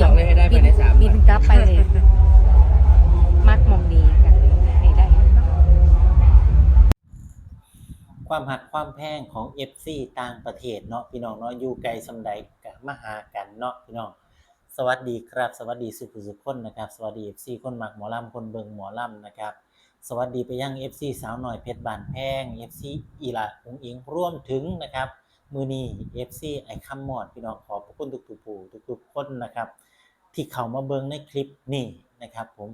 บอกเลยให้ได้ภายในสามบินกลับไปเลยมักหมองนี้กันให้ได้เนาะความหักความแพงของ FC ต่างประเทศเนาะพี่น้องเนาะอยู่ไกลสำใดกะมาหากันเนาะพี่น้อง สวัสดีครับ สวัสดีสุขุสุขคนนะครับ สวัสดี FC คนมักหมอลำคนเบิงหมอลำนะครับ สวัสดีไปยัง FC สาวหน่อยเพชรบานแพง FC อีหลาอุงอิงร่วมถึงนะครับ มือนี้ FC ไอคัมมอดพี่น้องขอบพระคุณทุกๆผู้ทุกๆคนนะครับ ที่เข้ามาเบิงในคลิปนี้นะครับ ผม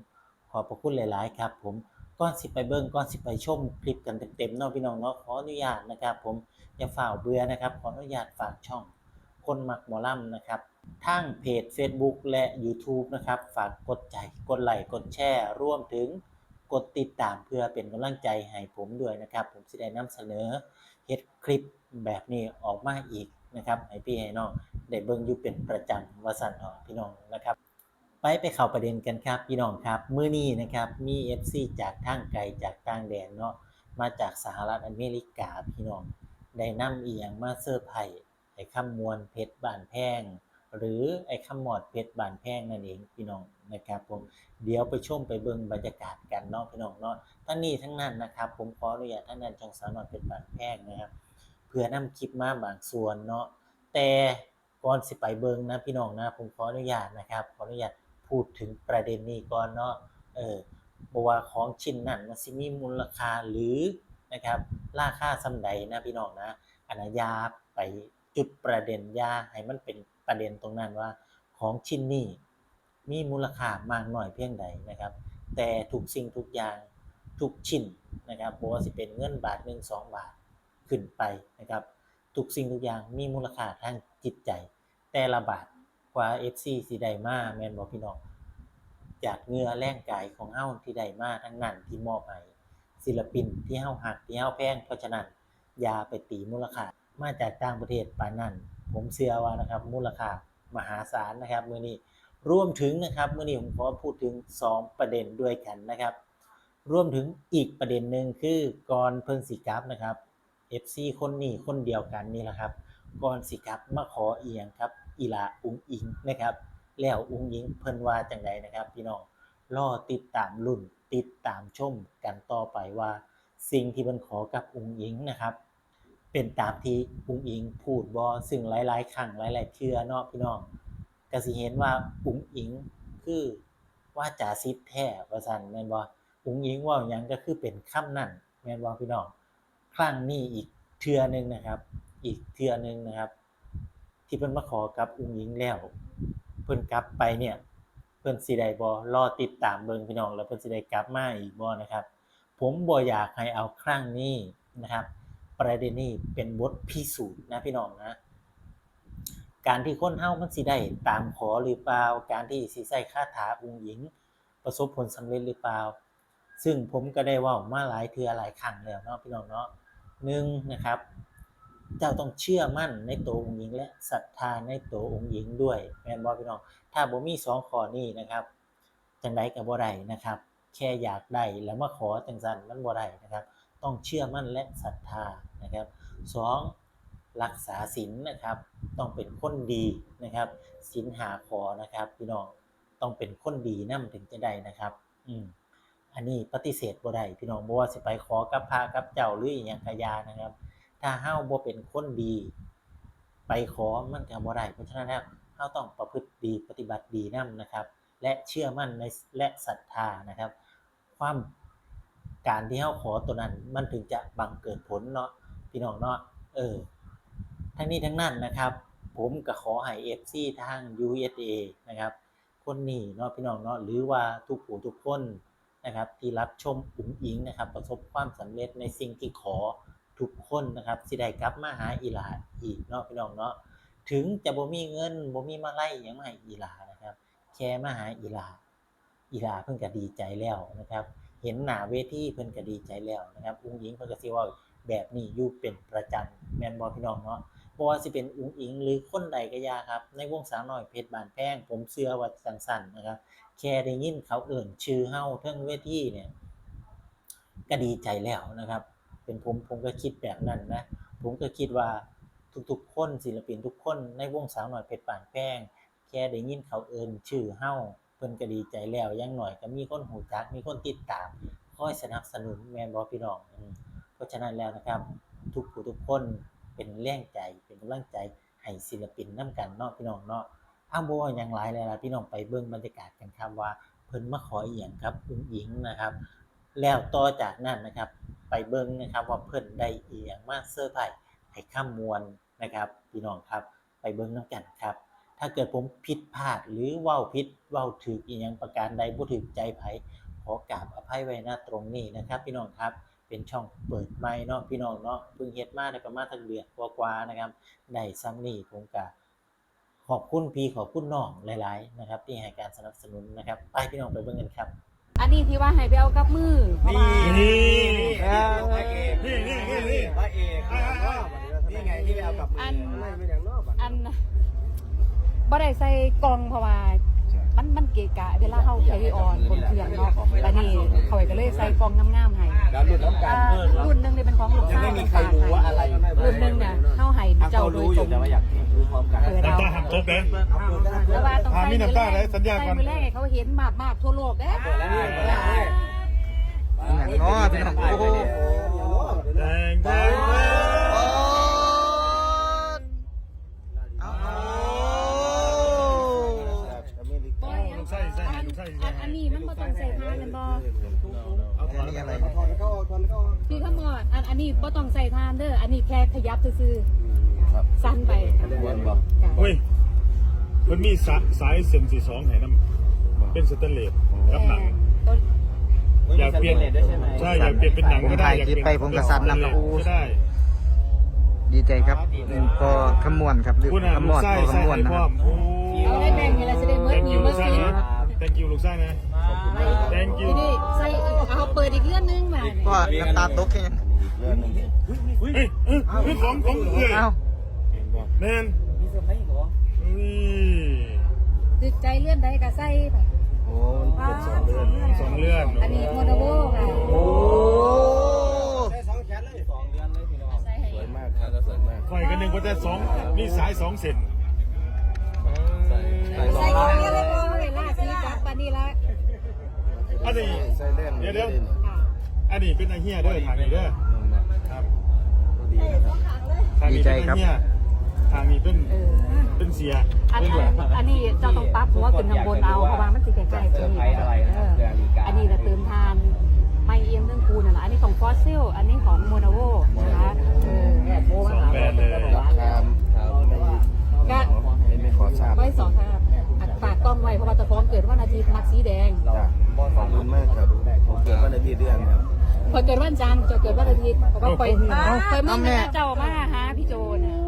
ขอบพระคุณหลาย ๆ ครับ ผมก่อนสิไปเบิงก่อนสิไปชมคลิปกันเต็มๆเนาะพี่น้องเนาะขออนุญาตนะครับ ผมอย่าฝ่าเบื่อนะครับ ขออนุญาตฝากช่อง คนมักหมอลำนะครับทางเพจ Facebook และ YouTube นะครับ ฝากกดใจกดไลค์กดแชร์ร่วมถึงกดติดตามเพื่อเป็นกำลังใจให้ผมด้วยนะครับ ผมสิได้นำเสนอ เฮ็ดคลิปแบบนี้ออกมาอีกนะครับให้พี่ให้น้องได้เบิ่งอยู่เป็นประจำว่าสั่นเนาะพี่น้องนะครับ ไปไปเข้าประเด็นกันครับพี่น้องครับมื้อนี้นะครับมี FC จากทางไกลจากต่างแดนเนาะมาจากสหรัฐอเมริกาพี่น้องได้นำอียงมาเซอร์ไพรส์ไอ้คำมวลเพชรบานแพง หรือไอ้คำหมอดเพชรบานแพงนั่นเองพี่น้องนะครับผมเดี๋ยวไปชมไปเบิ่งบรรยากาศกันเนาะพี่น้องเนาะทั้งนี้ทั้งนั้นนะครับผมขออนุญาตท่านนั้นช่องสาวนอยเพชรบานแพงนะครับเพื่อนำคลิปมาบางส่วนเนาะแต่ก่อนสิไปเบิ่งนะพี่น้องนะผมขออนุญาตนะครับขออนุญาตพูดถึงประเด็นนี้ก่อนเนาะเออบ่ว่าของชิ้นนั้นมันสิมีมูลค่าหรือนะครับราคาส่ำใดนะพี่น้องนะอันนะอยาไป จุดประเด็นยาให้มันเป็นประเด็นตรงนั้นว่า ของชิ้นนี้มีมูลค่ามากน้อยเพียงใดนะครับ แต่ทุกสิ่งทุกอย่างทุกชิ้นนะครับบ่ว่าสิเป็นเงินบาทหนึ่งสองบาทขึ้นไปนะครับ ทุกสิ่งทุกอย่างมีมูลค่าทางจิตใจ แต่ละบาทกว่า FC สิได้มาแมนบ่พี่น้องจากเงือแรงกายของเฮ้าที่ได้มาทั้งนั้นที่มอบให้ศิลปินที่เฮ้าฮักที่เฮ้าแพงเพราะฉะนั้นอย่าไปตีมูลค่า มาจากต่างประเทศปานนั้นผมเชื่อว่านะครับมูลค่ามหาศาลนะครับมื้อนี้รวมถึงนะครับมื้อนี้ผมขอพูดถึง 2 ประเด็นด้วยกันนะครับรวมถึงอีกประเด็นหนึ่งคือก่อนเพิ่นสิกลับนะครับ FC คนนี้คนเดียวกันนี่แหละครับก่อนสิกลับมาขอเอียงครับอีลาอุงอิงนะครับ แล้วอุงอิงเพิ่นว่าจังไดนะครับ พี่น้องรอติดตามรุ่นติดตามชมกันต่อไปว่า สิ่งที่เพิ่นขอกับอุงอิงนะครับ เป็นตามที่อุ้งอิงพูดบ่ซึ่งหลายๆครั้งหลายๆเทื่อเนาะพี่น้องก็สิเห็นว่าอุ้งอิงคือว่าจาซิดแท้ว่าซั่นแม่นบ่อุงอิงว่าหยังก็คือเป็นคำนั้นแม่นบ่พี่น้องครั้งนี้อีกเทื่อนึงนะครับ อีกเทื่อนึงนะครับ ที่เพิ่นมาขอกับอุ้งอิงแล้วเพิ่นกลับไปเนี่ยเพิ่นสิได้บ่รอติดตามเบิ่งพี่น้องแล้วเพิ่นสิได้กลับมาอีกบ่นะครับ ผมบ่อยากให้เอาครั้งนี้นะครับ ประเด็นนี้เป็นบทพิสูจน์นะพี่น้องนะ การที่คนเฮามันสิได้ตามขอหรือเปล่า การที่สิใช้คาถาอุงหญิง ประสบผลสำเร็จหรือเปล่า ซึ่งผมก็ได้ว้ามาหลายเทือหลายครั้งแล้วเนาะพี่น้องเนาะหนึ่งนะครับ เจ้าต้องเชื่อมั่นในตัวองค์หญิง และศรัทธาในตัวองค์หญิงด้วยแม่นบ่พี่น้อง ถ้าบ่มีสองข้อนี้นะครับจังไดก็บ่ได้นะครับ แค่อยากได้แล้วมาขอจังซั่นมันบ่ได้นะครับ ต้องเชื่อมั่นและศรัทธา นะครับสองรักษาศีลนะครับต้องเป็นคนดีนะครับศีลหาขอนะครับพี่น้องต้องเป็นคนดีนํถึงจะได้นะครับอืมอันนี้ปฏิเสธบ่ได้พี่น้องบ่ว่าสิไปขอกับพระกับเจ้าหรืออีหยังก็อยานะครับ ถ้าเฮาบ่เป็นคนดี ไปขอมันก็บ่ได้เพราะฉะนั้นแล้วเฮาต้องประพฤติดีปฏิบัติดีนํนะครับ และเชื่อมั่นในและศรัทธานะครับ ความการที่เฮาขอตัวนั้นมันถึงจะบังเกิดผลเนาะ พี่น้องเนาะเออทั้งนี้ทั้งนั้นนะครับ ผมก็ขอให้ FC ทาง USA นะครับ คนนี้เนาะพี่น้องเนาะหรือว่าทุกผู้ทุกคนนะครับที่รับชมอุ๋งอิงนะครับ ประสบความสำเร็จในสิ่งที่ขอทุกคนนะครับสิได้กลับมาหาอีหลาอีกเนาะพี่น้องเนาะถึงจะบ่มีเงินบ่มีมาไล่หยังมาให้อีหลานะครับ แค่มาหาอีหลาอีหลาเพิ่นก็ดีใจแล้วนะครับ เห็นหน้าเวทีเพิ่นก็ดีใจแล้วนะครับอุ้งอิงเพิ่นก็สิว้า แบบนี้อยู่เป็นประจำแมนบ่พี่น้องเนาะบ่ว่าสิเป็นอุ้งอิงหรือคนใดก็ยาครับ ในวงสาวหน้อยเพชรบานแพงผมเชื่อว่าจังซั่นนะครับ แค่ได้ยินเขาเอิ่นชื่อเฮาเทิงเวทีเนี่ยก็ดีใจแล้วนะครับ เป็นผมผมก็คิดแบบนั้นนะ ผมก็คิดว่าทุกๆ คนศิลปินทุกคนในวงสาวหน้อยเพชรบานแพงแค่ได้ยินเขาเอิ้นชื่อเฮาเพิ่นก็ดีใจแล้วย่างน้อยก็มีคนหูจักมีคนติดตามคอยสนับสนุนแมนบ่พี่น้องอ เพราะฉะนั้นแล้วนะครับ ทุกผู้ทุกคนเป็นแรงใจเป็นกำลังใจให้ศิลปินนํกันเนาะพี่น้องเนาะอ้าวบ่ว่าหยังหลยแล้วล่ะพี่น้องไปเบิ่งบรรยากาศกันครับว่าเพิ่นมาขออีหยังครับอุ้งอิงนะครับ แล้วต่อจากนั้นนะครับ ไปเบิ่งนะครับว่าเพิ่นได้อียงมาเซอร์ไพรส์ให้ข้ามมวลนะครับ พี่น้องครับ ไปเบิ่งนํกันครับ ถ้าเกิดผมผิดพลาดหรือเว้าผิดเว้าถูกอีหยังประการใดบ่ถูกใจไผขอกราบอภัยไว้ณตรงนี้นะครับ พี่น้องครับ เป็นช่องเปิดใหม่เนาะพี่น้องเนาะเพิ่งเฮ็ดมาได้ประมาณทักเดือนกว่าๆนะครับได้ซ้ำนี่ผมก็ขอบคุณพี่ขอบคุณน้องหลายๆนะครับ ที่ให้การสนับสนุนนะครับไปพี่น้องไปเบิ่งกันครับอันนี้ที่ว่าให้ไปเอากับมือเพราะว่านี่พระเอกนี่นี่นี่นี่พระเอกนี่ไงที่ไปเอากับมือันไม่เป็นอย่างนอกอันบ่ได้ใส่กล่องเพราะว่ามันมันเกะกะเวลาเฮาแคริออนบนเครื่องเนาะแล้วนี่เขาก็เลยใส่กล่องงามๆให้แล้วหลุดน้ำกันอ่ารุ่นหนึงนี่เป็นของลูกยังชายไม่มีใครรู้ว่าอะไรรุ่นหนึงเนี่ยเฮาให้ทางเจ้าเขาโดรู้ยอตรยู่งแต่ว่าอยากรู้พร้อมกัน เปิดตาเอาตาหักจบเลยแต่ว่าต้องอ่าใส่มีมือน้ำแรตากเลยสัญญาก่อน ใส่มือแรกให้เขาเห็นมากๆทั่วโลกเด้เปิดแล้วนี่เปิดแล้วนี่ อย่างน้อยพี่น้องโอ้โห แดงแดงแดง เอาเอา บ่อยอันอันอันอันนี้มันบ่ต้องใส่ทานแม่นบ่ อันนี้อะไรถอนเข้าถอนเข้าพี่ขมอดอันอันนี้บ่ต้องใส่ทานเด้อ อันนี้แค่ขยับซื่อๆสั้นไปค่ะเฮ้ยมันมีสายสายเส้นสีสองไหนน้ำเป็นสแตนเลสกับหนังต้นอยากเปลี่ยนด้วยใช่ไหมใช่อยากเปลี่ยนเป็นหนังก็ได้ผมถ่ายคลิปไปผมก็สั่นนำนะโอ้ก็ได้ ดีใจครับอืมพอขมวนครับหรือคุณอะขมลูวกดไส้พอขไส้มวนให้นะพคร้อรับ มโอ้ เอาได้แบ่งกันแล้วจะได้เมื่อ thank หนี you เมื่ลูอกไส้คืนนะ thank you ลูกไส้นะ thank you ทีนี้ใส่อีกเอาเปิดอีกเรื่องนึงมาก็น้ำตาตกแค่ยังเฮ้ยเอ้ยเฮ้ยของของเอ้ยเอ้าแมนมีเซอร์ไพรส์เหรอนี่ติดใจเลื่อนใดก็ใส่ไปโอ้เป็นสองเดือนสองเลื่อนอันนี้โมโนโวค่ะโอ้ได้สองแขนเลยสองเดือนเลยพี่น้องใส่ให้สวยมากครับสวยมากคอยกันหนึ่งว่าแต่สองมีสายสองเส้น อันนี้ใส่เล่นเดี๋ยวเดี๋ยวค่ะอันนี้เป็นไอเฮียเด้อทางนี้เด้อครับดีนะครับทางนี้เป็นไอเฮียทางนี้เป็นเออเป็นเสียอันอันอันนี้เจ้าต้องปรั๊บหัวขึ้นข้างบนเอาเพราะว่ามันสิใกล้ๆตัวนี้เอออันนี้จะเติมทานไม่เอียมเรื่องคูน่ะนะอันนี้ของฟอสซิล อันนี้ของโมโนโวนะคะเออสองแบรนด์เลยครับครับไม่ก็ไม่ขอทราบไว้สองครับอะฝากกล้องไว้เพราะว่าตะฟ้องเกิดวันอาทิตย์มักสีแพอเกิดวันจันทร์จะเกิดวันอาทิตย์เพราะว่าคอยคอยมึงนะเจ้ามาหาพี่โจน่ะ